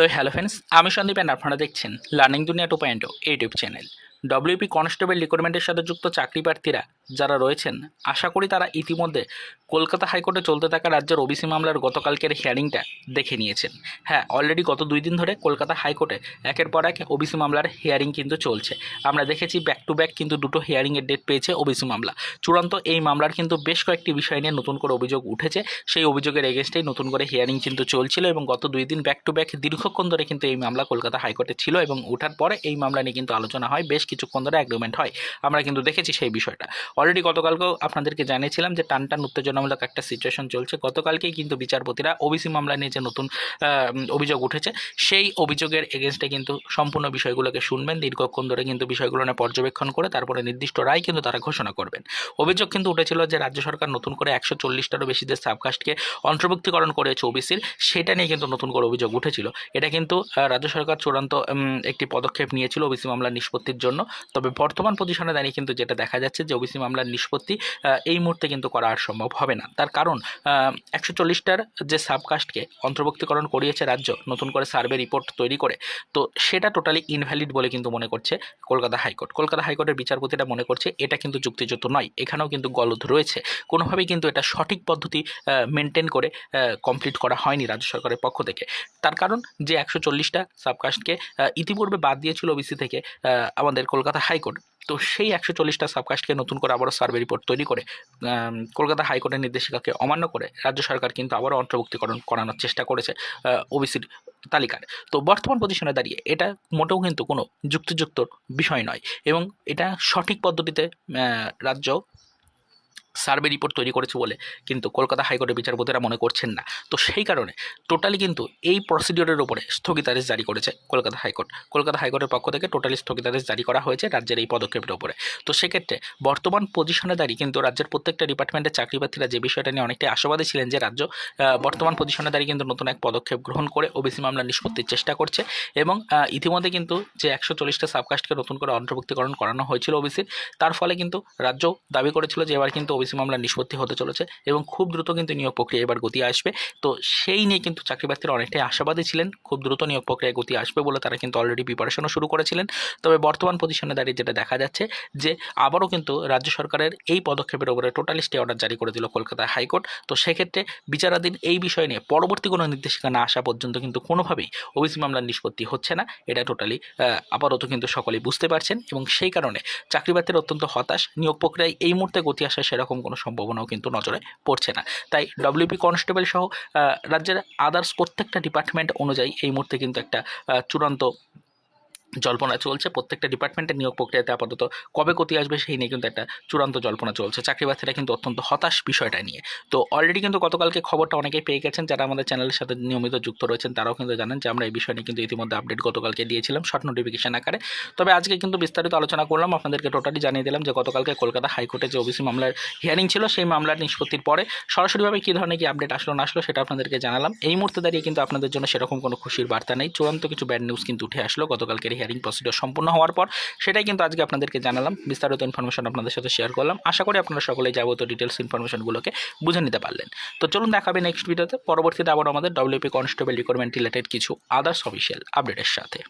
তো hello friends আমি Sandeep and আপনারা দেখছেন learning Duniya two point YouTube channel WP constable রিক্রুটমেন্টের সাথে যুক্ত চাকরি প্রার্থীরা যারা রয়েছেন, আশা করি তারা ইতিমধ্যে কলকাতা হাইকোর্টে চলতে থাকা রাজ্যের ওবিসি মামলার গতকালকের হিয়ারিংটা দেখে নিয়েছেন। হ্যাঁ অলরেডি গত দুই দিন ধরে কলকাতা হাইকোর্টে একের পর এক ওবিসি মামলার হিয়ারিং কিন্তু চলছে। আমরা দেখেছি ব্যাক টু ব্যাক কিন্তু দুটো হিয়ারিংয়ের ডেট পেয়েছে ওবিসি মামলা। চূড়ান্ত এই মামলার কিন্তু বেশ কয়েকটি বিষয় নিয়ে নতুন করে অভিযোগ উঠেছে। সেই অভিযোগের এগেনস্টেই নতুন করে হিয়ারিং কিন্তু চলছিল এবং গত দুই দিন ব্যাক টু ব্যাক দীর্ঘক্ষণ ধরে কিন্তু এই মামলা কলকাতা হাইকোর্টে ছিল এবং ওঠার পরে এই মামলা নিয়ে কিন্তু আলোচনা হয়, বেশ কিছুক্ষণ ধরে অ্যাগ্রিমেন্ট হয়। আমরা কিন্তু দেখেছি সেই বিষয়টা। অলরেডি গতকালকেও আপনাদেরকে জানিয়েছিলাম যে টান টান উত্তেজনামূলক একটা সিচুয়েশন চলছে। গতকালকেই কিন্তু বিচারপতিরা ওবিসি মামলা নিয়ে যে নতুন অভিযোগ উঠেছে, সেই অভিযোগের এগেনস্টে কিন্তু সম্পূর্ণ বিষয়গুলোকে শুনবেন। দীর্ঘক্ষণ ধরে কিন্তু বিষয়গুলো নিয়ে পর্যবেক্ষণ করে তারপরে নির্দিষ্ট রায় কিন্তু তারা ঘোষণা করবেন। অভিযোগ কিন্তু উঠেছিল যে রাজ্য সরকার নতুন করে একশো চল্লিশটারও বেশি সাবকাস্টকে অন্তর্ভুক্তিকরণ করেছে ওবিসির সেটা নিয়ে কিন্তু নতুন করে অভিযোগ উঠেছিল। এটা কিন্তু রাজ্য সরকার চূড়ান্ত একটি পদক্ষেপ নিয়েছিল ওবিসি মামলার নিষ্পত্তির জন্য। তবে বর্তমান পজিশনে দাঁড়িয়ে কিন্তু যেটা দেখা যাচ্ছে যে ওবিসি মামলার নিষ্পত্তি এই মুহূর্তে কিন্তু করা আর সম্ভব হবে না। তার কারণ একশো চল্লিশটার যে সাবকাস্টকে অন্তর্ভুক্তিকরণ করিয়েছে রাজ্য, নতুন করে সার্ভে রিপোর্ট তৈরি করে, তো সেটা টোটালি ইনভ্যালিড বলে কিন্তু মনে করছে কলকাতা হাইকোর্ট। কলকাতা হাইকোর্টের বিচারপতিরা মনে করছে এটা কিন্তু যুক্তিযুক্ত নয়, এখানেও কিন্তু গলদ রয়েছে। কোনোভাবেই কিন্তু এটা সঠিক পদ্ধতি মেনটেন করে কমপ্লিট করা হয়নি রাজ্য সরকারের পক্ষ থেকে। তার কারণ, যে একশো চল্লিশটা সাবকাস্টকে ইতিপূর্বে বাদ দিয়েছিল ওবিসি থেকে আমাদের কলকাতা হাইকোর্ট তো সেই একশো চল্লিশটা সাবকাস্টকে নতুন করে আবারও সার্ভে রিপোর্ট তৈরি করে কলকাতা হাইকোর্টের নির্দেশিকাকে অমান্য করে রাজ্য সরকার কিন্তু আবারও অন্তর্ভুক্তিকরণ করানোর চেষ্টা করেছে ওবিসির তালিকার তো বর্তমান পজিশনে দাঁড়িয়ে এটা মোটেও কিন্তু কোনো যুক্তিযুক্ত বিষয় নয় এবং এটা সঠিক পদ্ধতিতে রাজ্য সার্ভে রিপোর্ট তৈরি করেছে বলে কিন্তু কলকাতা হাইকোর্টের বিচারপতিরা মনে করছেন না। তো সেই কারণে টোটালি কিন্তু এই প্রসিডিওরের উপরে স্থগিতাদেশ জারি করেছে কলকাতা হাইকোর্ট। কলকাতা হাইকোর্টের পক্ষ থেকে টোটালি স্থগিতাদেশ জারি করা হয়েছে রাজ্যের এই পদক্ষেপের উপরে। তো সেক্ষেত্রে বর্তমান পজিশনে দাঁড়িয়ে কিন্তু রাজ্যের প্রত্যেকটা ডিপার্টমেন্টের চাকরি প্রার্থীরা যে বিষয়টা নিয়ে অনেকটাই আশাবাদী ছিলেন যে রাজ্য বর্তমান পজিশনে দাঁড়িয়ে কিন্তু নতুন এক পদক্ষেপ গ্রহণ করে ওবিসি মামলা নিষ্পত্তির চেষ্টা করছে এবং ইতিমধ্যে কিন্তু যে একশো চল্লিশটা সাবকাস্টকে নতুন করে অন্তর্ভুক্তিকরণ করানো হয়েছিল ওবিসির, তার ফলে কিন্তু রাজ্য দাবি করেছিল যে এবার কিন্তু ওবিসি মামলা নিষ্পত্তি হতে চলেছে এবং খুব দ্রুত কিন্তু নিয়োগ প্রক্রিয়া এবার গতি আসবে। তো সেই নিয়ে কিন্তু চাকরি প্রার্থীরা অনেকটাই আশাবাদী ছিলেন। খুব দ্রুত নিয়োগ প্রক্রিয়ায় গতি আসবে বলে তারা কিন্তু অলরেডি প্রিপারেশনও শুরু করেছিলেন। তবে বর্তমান পজিশনে দাঁড়িয়ে যেটা দেখা যাচ্ছে যে আবারও কিন্তু রাজ্য সরকারের এই পদক্ষেপের উপরে টোটালি স্টে অর্ডার জারি করে দিল কলকাতা হাইকোর্ট। তো সেক্ষেত্রে বিচারাধীন এই বিষয় নিয়ে পরবর্তী কোনো নির্দেশিকা না আসা পর্যন্ত কিন্তু কোনোভাবেই ওবিসি মামলার নিষ্পত্তি হচ্ছে না। এটা টোটালি আপাতত কিন্তু সকলেই বুঝতে পারছেন এবং সেই কারণে চাকরি প্রার্থীরা অত্যন্ত হতাশ। নিয়োগ প্রক্রিয়ায় এই মুহূর্তে গতি আসার সেরকম কোনো সম্ভাবনাও কিন্তু নজরে পড়ছে না। তাই ডব্লিউপি কনস্টেবল সহ রাজ্যের আদার্স প্রত্যেকটা ডিপার্টমেন্ট অনুযায়ী এই মুহূর্তে কিন্তু একটা চূড়ান্ত জল্পনা চলছে। প্রত্যেকটা ডিপার্টমেন্টের নিয়োগ প্রক্রিয়াতে আপাতত কবে গতি আসবে সেই নিয়ে কিন্তু একটা চূড়ান্ত জল্পনা চলছে। চাকরি প্রার্থীরা কিন্তু অত্যন্ত হতাশ বিষয়টা নিয়ে। তো অলরেডি কিন্তু গতকালকে খবরটা অনেকেই পেয়ে গেছেন, যারা আমাদের চ্যানেলের সাথে নিয়মিত যুক্ত রয়েছেন, তারাও কিন্তু জানেন যে আমরা এই বিষয় নিয়ে কিন্তু ইতিমধ্যে আপডেট গতকালকে দিয়েছিলাম শর্ট নোটিফিকেশন আকারে। তবে আজকে কিন্তু বিস্তারিত আলোচনা করলাম, আপনাদেরকে টোটালি জানিয়ে দিলাম যে গতকালকে কলকাতা হাইকোর্টে যে ওবিসি মামলার হিয়ারিং ছিল, সেই মামলার নিষ্পত্তির পরে সরাসরিভাবে কী ধরনের কি আপডেট আসলো, না আসলো, সেটা আপনাদেরকে জানালাম। এই মুহূর্তে দাঁড়িয়ে কিন্তু আপনাদের জন্য সেরকম কোনো খুশির বার্তা নেই। চূড়ান্ত কিছু ব্যাড নিউজ কিন্তু উঠে আসলো গতকালকের হিয়ারিং প্রসিডিওর সম্পূর্ণ হওয়ার পর, সেটাই কিন্তু আজকে আপনাদেরকে জানালাম। বিস্তারিত ইনফরমেশন আপনাদের সাথে শেয়ার করলাম। আশা করি আপনারা সকলেই যাবতীয় ডিটেলস ইনফরমেশনগুলোকে বুঝে নিতে পারলেন। তো চলুন দেখাবে নেক্সট ভিডিওতে পরবর্তীতে আবার আমাদের ডব্লিউপি কনস্টেবল রিকোয়ারমেন্ট রিলেটেড কিছু আদার্স অফিসিয়াল আপডেটের সাথে।